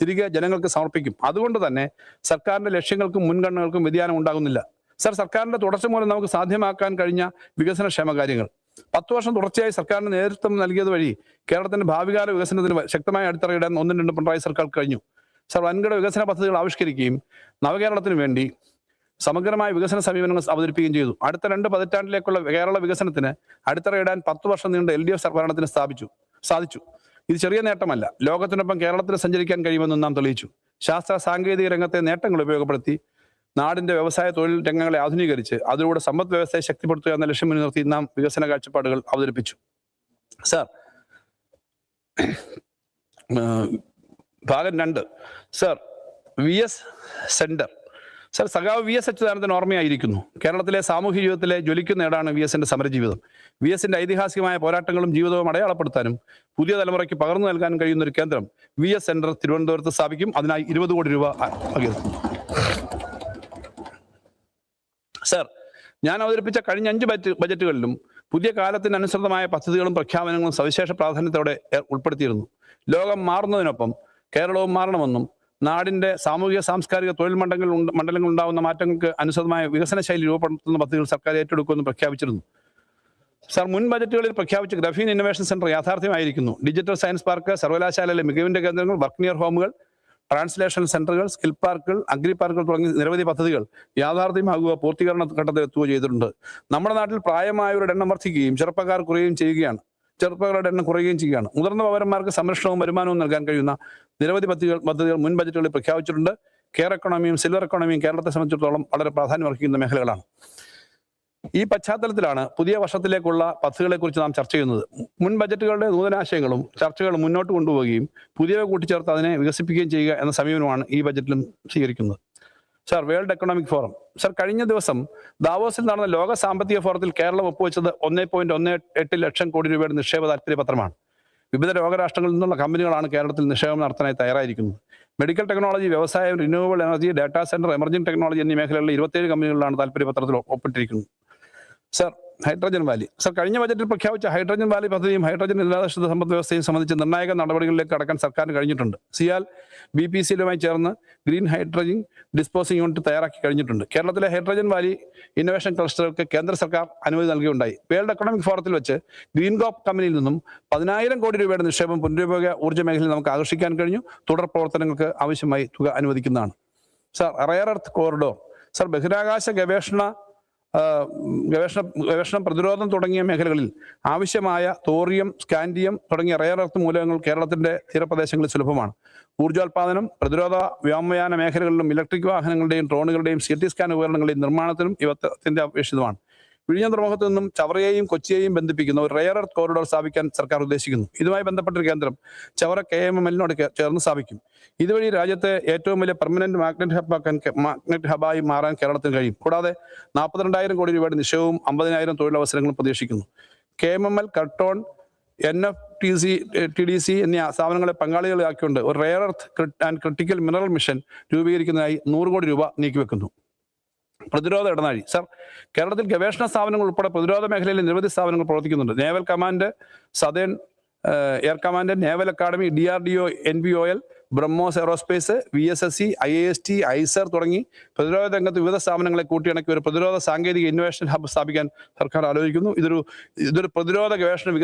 തിരികെ ജനങ്ങൾക്ക് സമർപ്പിക്കും. അതുകൊണ്ട് തന്നെ സർക്കാരിന്റെ ലക്ഷ്യങ്ങൾക്കും മുൻഗണനകൾക്കും വ്യതിയാനം ഉണ്ടാകുന്നില്ല. സർ സർക്കാരിന്റെ തുടർച്ച മൂലം നമുക്ക് സാധ്യമാക്കാൻ കഴിഞ്ഞ വികസന ക്ഷേമ കാര്യങ്ങൾ. പത്ത് വർഷം തുടർച്ചയായി സർക്കാരിന് നേതൃത്വം നൽകിയത് വഴി കേരളത്തിന്റെ ഭാവികാല വികസനത്തിന് ശക്തമായ അടിത്തറയിടാൻ ഒന്നും രണ്ടും പിണറായി സർക്കാർ കഴിഞ്ഞു. സർ വൻകിട വികസന പദ്ധതികൾ ആവിഷ്കരിക്കുകയും നവകേരളത്തിന് വേണ്ടി സമഗ്രമായ വികസന സമീപനങ്ങൾ അവതരിപ്പിക്കുകയും ചെയ്തു. അടുത്ത രണ്ട് പതിറ്റാണ്ടിലേക്കുള്ള കേരള വികസനത്തിന് അടിത്തറയിടാൻ പത്ത് വർഷം നീണ്ട എൽ ഡി എഫ് ഭരണത്തിന് സ്ഥാപിച്ചു. സാധിച്ചു. ഇത് ചെറിയ നേട്ടമല്ല. ലോകത്തിനൊപ്പം കേരളത്തിൽ സഞ്ചരിക്കാൻ കഴിയുമെന്നും നാം തെളിയിച്ചു. ശാസ്ത്ര സാങ്കേതിക രംഗത്തെ നേട്ടങ്ങൾ ഉപയോഗപ്പെടുത്തി നാടിന്റെ വ്യവസായ തൊഴിൽ രംഗങ്ങളെ ആധുനീകരിച്ച് അതിലൂടെ സമ്പദ് വ്യവസ്ഥയെ ശക്തിപ്പെടുത്തുക എന്ന ലക്ഷ്യം മുൻനിർത്തി നാം വികസന കാഴ്ചപ്പാടുകൾ അവതരിപ്പിച്ചു. സാർ ഭാഗം രണ്ട്. Sir V S centre. Sir സഖാവ് വി എസ് അച്യുതാനന്ദൻ ഓർമ്മയായിരിക്കുന്നു. കേരളത്തിലെ സാമൂഹ്യ ജീവിതത്തിലെ ജ്വലിക്കുന്ന ഏടാണ് വി എസിന്റെ സമരജീവിതം. വി എസിന്റെ ഐതിഹാസികമായ പോരാട്ടങ്ങളും ജീവിതവും അടയാളപ്പെടുത്താനും പുതിയ തലമുറയ്ക്ക് പകർന്നു നൽകാനും കഴിയുന്ന ഒരു കേന്ദ്രം വി എസ് സെന്റർ തിരുവനന്തപുരത്ത് സ്ഥാപിക്കും. അതിനായി ഇരുപത് കോടി രൂപ സർ ഞാൻ അവതരിപ്പിച്ച കഴിഞ്ഞ അഞ്ച് ബജറ്റ് ബജറ്റുകളിലും പുതിയ കാലത്തിന് അനുസൃതമായ പദ്ധതികളും പ്രഖ്യാപനങ്ങളും സവിശേഷ പ്രാധാന്യത്തോടെ ഉൾപ്പെടുത്തിയിരുന്നു. ലോകം മാറുന്നതിനൊപ്പം കേരളവും മാറണമെന്നും നാടിന്റെ സാമൂഹിക സാംസ്കാരിക തൊഴിൽ മണ്ഡലങ്ങൾ മണ്ഡലങ്ങൾ ഉണ്ടാകുന്ന മാറ്റങ്ങൾക്ക് അനുസൃതമായ വികസന ശൈലി രൂപപ്പെടുത്തുന്ന പദ്ധതികൾ സർക്കാർ ഏറ്റെടുക്കുമെന്ന് പ്രഖ്യാപിച്ചിരുന്നു. സാർ മുൻ ബജറ്റുകളിൽ പ്രഖ്യാപിച്ച ഗ്രഫീൻ ഇന്നോവേഷൻ സെന്റർ യാഥാർത്ഥ്യമായിരിക്കുന്നു. ഡിജിറ്റൽ സയൻസ് പാർക്ക് സർവകലാശാലയിലെ മികവിന്റെ കേന്ദ്രങ്ങൾ വർക്ക് നിയർ ഹോമുകൾ ട്രാൻസ്ലേഷൻ സെന്ററുകൾ സ്കിൽ പാർക്കുകൾ അഗ്രി പാർക്കുകൾ തുടങ്ങിയ നിരവധി പദ്ധതികൾ യാഥാർത്ഥ്യമാകുക പൂർത്തീകരണ ഘട്ടത്തിൽ എത്തുകയോ ചെയ്തിട്ടുണ്ട്. നമ്മുടെ നാട്ടിൽ പ്രായമായവരുടെ എണ്ണം വർദ്ധിക്കുകയും ചെറുപ്പക്കാർ കുറയുകയും ചെയ്യുകയാണ്. ചെറുപ്പക്കാരുടെ എണ്ണം കുറയുകയും ചെയ്യുകയാണ്. മുതിർന്ന പൗരന്മാർക്ക് സംരക്ഷണവും വരുമാനവും നൽകാൻ കഴിയുന്ന നിരവധി പദ്ധതികൾ പദ്ധതികൾ മുൻ ബജറ്റുകളിൽ പ്രഖ്യാപിച്ചിട്ടുണ്ട്. കെയർ എക്കണോമിയും സിൽവർ എക്കണോമിയും കേരളത്തെ സംബന്ധിച്ചിടത്തോളം വളരെ പ്രാധാന്യം അർഹിക്കുന്ന മേഖലകളാണ്. ഈ പശ്ചാത്തലത്തിലാണ് പുതിയ വർഷത്തിലേക്കുള്ള പദ്ധതികളെക്കുറിച്ച് നാം ചർച്ച ചെയ്യുന്നത്. മുൻ ബജറ്റുകളുടെ നൂതനാശയങ്ങളും ചർച്ചകളും മുന്നോട്ട് കൊണ്ടുപോവുകയും പുതിയവ കൂട്ടിച്ചേർത്ത് അതിനെ വികസിപ്പിക്കുകയും ചെയ്യുക എന്ന സമീപനമാണ് ഈ ബജറ്റിലും സ്വീകരിക്കുന്നത്. Sir world economic forum sir കഴിഞ്ഞ ദിവസം ദാവോസിൽ നടന്ന ലോക സാമ്പത്തിക ഫോറത്തിൽ കേരളം ഒപ്പുവെച്ചത് ഒന്നേ പോയിന്റ് ഒന്ന് എട്ട് ലക്ഷം കോടി രൂപയുടെ നിക്ഷേപ താല്പര്യപത്രമാണ് വിവിധ ലോകരാഷ്ട്രങ്ങളിൽ നിന്നുള്ള കമ്പനികളാണ് കേരളത്തിൽ നിക്ഷേപം നടത്താനായി തയ്യാറായിരിക്കുന്നത്. മെഡിക്കൽ ടെക്നോളജി വ്യവസായം renewable energy data centre emerging technology എന്നീ മേഖലകളിൽ ഇരുപത്തിയേഴ് കമ്പനികളിലാണ് താല്പര്യപത്രത്തിൽ ഒപ്പിട്ടിരിക്കുന്നത്. Sir hydrogen valley. സർ കഴിഞ്ഞ ബജറ്റിൽ പ്രഖ്യാപിച്ച ഹൈഡ്രജൻ വാലി പദ്ധതിയും ഹൈഡ്രജൻ ഇല്ലാതെ സമ്പദ് വ്യവസ്ഥയും സംബന്ധിച്ച് നിർണായക നടപടികളിലേക്ക് കടക്കാൻ സർക്കാരിന് കഴിഞ്ഞിട്ടുണ്ട്. സിയാൽ ബി പി സിയിലുമായി ചേർന്ന് ഗ്രീൻ ഹൈഡ്രജൻ ഡിസ്പോസിംഗ് യൂണിറ്റ് തയ്യാറാക്കി കഴിഞ്ഞിട്ടുണ്ട്. കേരളത്തിലെ ഹൈഡ്രജൻ വാലി ഇന്നോവേഷൻ ക്ലസ്റ്ററുകൾക്ക് കേന്ദ്ര സർക്കാർ അനുമതി നൽകിയുണ്ടായി. വേൾഡ് എക്കണോമിക് ഫോറത്തിൽ വെച്ച് ഗ്രീൻ കോപ്പ് കമ്പനിയിൽ നിന്നും പതിനായിരം കോടി രൂപയുടെ നിക്ഷേപം പുനരുപയോഗ ഊർജ മേഖലയിൽ നമുക്ക് ആകർഷിക്കാൻ കഴിഞ്ഞു. തുടർ പ്രവർത്തനങ്ങൾക്ക് ആവശ്യമായി തുക അനുവദിക്കുന്നതാണ്. Sir rare earth corridor. Sir ബഹിരാകാശ ഗവേഷണ ഗവേഷണ ഗവേഷണം പ്രതിരോധം തുടങ്ങിയ മേഖലകളിൽ ആവശ്യമായ തോറിയം സ്കാൻഡിയം തുടങ്ങിയ റയർ എർത്ത് മൂലകങ്ങൾ കേരളത്തിന്റെ തീരപ്രദേശങ്ങളിൽ സുലഭമാണ്. ഊർജോൽപാദനം പ്രതിരോധ വ്യോമയാന മേഖലകളിലും ഇലക്ട്രിക് വാഹനങ്ങളുടെയും ഡ്രോണുകളുടെയും സി ടി സ്കാൻ ഉപകരണങ്ങളുടെയും നിർമ്മാണത്തിനും ഇവത്തിന്റെ അപേക്ഷിതമാണ്. വിഴിഞ്ഞം തുറമുഖത്ത് നിന്നും ചവറയെയും കൊച്ചിയെയും ബന്ധിപ്പിക്കുന്ന ഒരു റെയർ എർത്ത് കോറിഡോർ സ്ഥാപിക്കാൻ സർക്കാർ ഉദ്ദേശിക്കുന്നു. ഇതുമായി ബന്ധപ്പെട്ട ഒരു കേന്ദ്രം ചവറ കെ എം എം എല്ലിനോട് ചേർന്ന് സ്ഥാപിക്കും. ഇതുവഴി രാജ്യത്തെ ഏറ്റവും വലിയ പെർമനന്റ് മാഗ്നറ്റ് ഹബാക്കാൻ മാഗ്നറ്റ് ഹബായി മാറാൻ കേരളത്തിന് കഴിയും. കൂടാതെ നാൽപ്പത്തിരണ്ടായിരം കോടി രൂപയുടെ നിക്ഷേപവും അമ്പതിനായിരം തൊഴിലവസരങ്ങളും പ്രതീക്ഷിക്കുന്നു. K M M L കർട്ടോൺ N F T C T D C എന്നീ സ്ഥാപനങ്ങളെ പങ്കാളികളാക്കിക്കൊണ്ട് ഒരു rare earth and critical mineral mission രൂപീകരിക്കുന്നതിനായി നൂറ് കോടി രൂപ നീക്കിവെക്കുന്നു. പ്രതിരോധ ഇടനാഴി. സർ കേരളത്തിൽ ഗവേഷണ സ്ഥാപനങ്ങൾ ഉൾപ്പെടെ പ്രതിരോധ മേഖലയിൽ നിരവധി സ്ഥാപനങ്ങൾ പ്രവർത്തിക്കുന്നുണ്ട്. Naval command southern air command naval academy D R D O N B O L BrahMos aerospace V S S C I S T IISER തുടങ്ങി പ്രതിരോധ രംഗത്ത് വിവിധ സ്ഥാപനങ്ങളെ കൂട്ടിയിണക്കി ഒരു പ്രതിരോധ സാങ്കേതിക ഇന്നോവേഷൻ ഹബ് സ്ഥാപിക്കാൻ സർക്കാർ ആലോചിക്കുന്നു. ഇതൊരു ഇതൊരു പ്രതിരോധ ഗവേഷണ വികസന